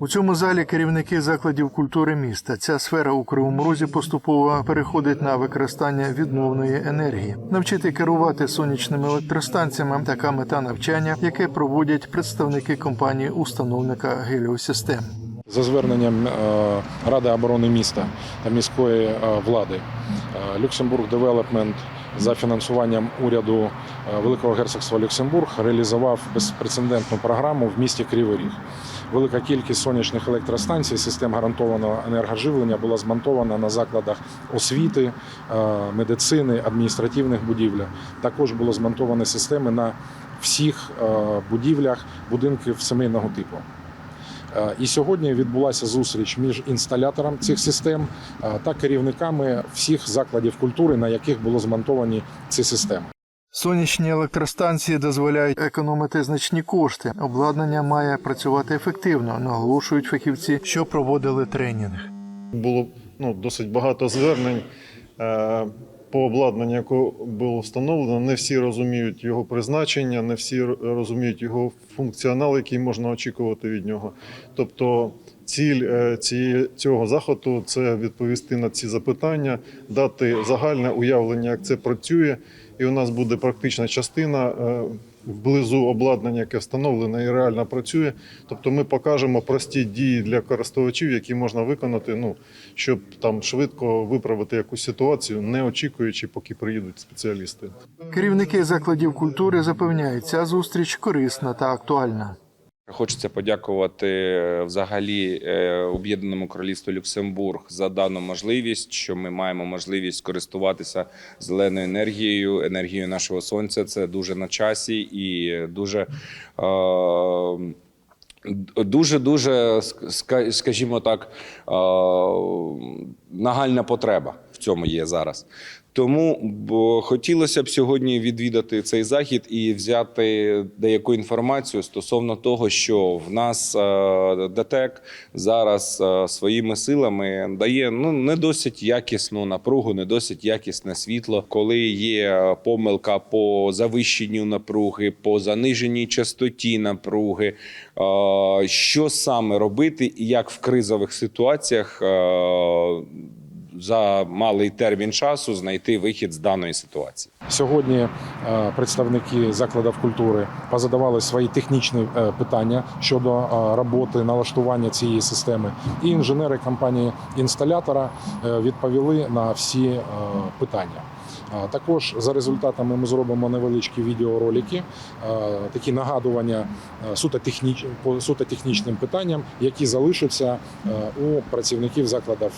У цьому залі керівники закладів культури міста. Ця сфера у Кривому Розі поступово переходить на використання відновної енергії. Навчити керувати сонячними електростанціями така мета навчання, яке проводять представники компанії установника геліосистем. За зверненням е, Ради оборони міста та міської е, влади е, Люксембург Девелопмент за фінансуванням уряду е, Великого герцогства Люксембург реалізував безпрецедентну програму в місті Кривий Ріг. Велика кількість сонячних електростанцій, систем гарантованого енергоживлення була змонтована на закладах освіти, е, медицини, адміністративних будівлях. Також було змонтовані системи на всіх е, будівлях будинків сімейного типу. Е, І сьогодні відбулася зустріч між інсталятором цих систем е, та керівниками всіх закладів культури, на яких було змонтовані ці системи. Сонячні електростанції дозволяють економити значні кошти. Обладнання має працювати ефективно, наголошують фахівці, що проводили тренінг. було ну, досить багато звернень е, по обладнанню, яке було встановлено. Не всі розуміють його призначення, не всі розуміють його функціонал, який можна очікувати від нього. Тобто, ціль е, цього заходу це відповісти на ці запитання, дати загальне уявлення, як це працює. І у нас буде практична частина е, вблизу обладнання, яке встановлене і реально працює. Тобто ми покажемо прості дії для користувачів, які можна виконати, ну, щоб там швидко виправити якусь ситуацію, не очікуючи, поки приїдуть спеціалісти. Керівники закладів культури запевняють, ця зустріч корисна та актуальна. Хочеться подякувати е, взагалі е, Об'єднаному Королівству Люксембург за дану можливість, що ми маємо можливість користуватися зеленою енергією, енергією нашого сонця. Це дуже на часі і дуже. Е- Дуже дуже скажімо так, е, нагальна потреба цьому є зараз. Тому хотілося б сьогодні відвідати цей захід і взяти деяку інформацію стосовно того, що в нас е, ДТЕК зараз е, своїми силами дає ну не досить якісну напругу, не досить якісне світло, коли є помилка по завищенню напруги, по заниженій частоті напруги. Е, Що саме робити, і як в кризових ситуаціях е, за малий термін часу знайти вихід з даної ситуації. Сьогодні е, представники закладів культури позадавали свої технічні е, питання щодо е, роботи налаштування цієї системи. І інженери компанії інсталятора відповіли на всі питання. Також за результатами ми зробимо невеличкі відеоролики, такі нагадування суто, техніч... суто технічним питанням, які залишаться у працівників закладів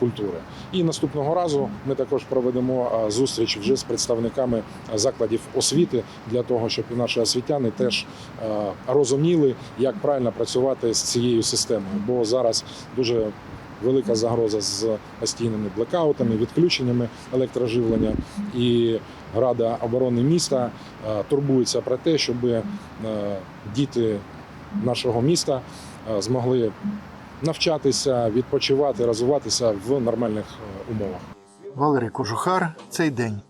культури. І наступного разу ми також проведемо зустріч вже з представниками закладів освіти для того, щоб наші освітяни теж е, розуміли, як правильно працювати з цією системою. Бо зараз дуже велика загроза з постійними блекаутами, відключеннями електроживлення. І Рада оборони міста е, турбується про те, щоб е, діти нашого міста змогли навчатися, відпочивати, розвиватися в нормальних умовах. Валерій Кожухар, цей день.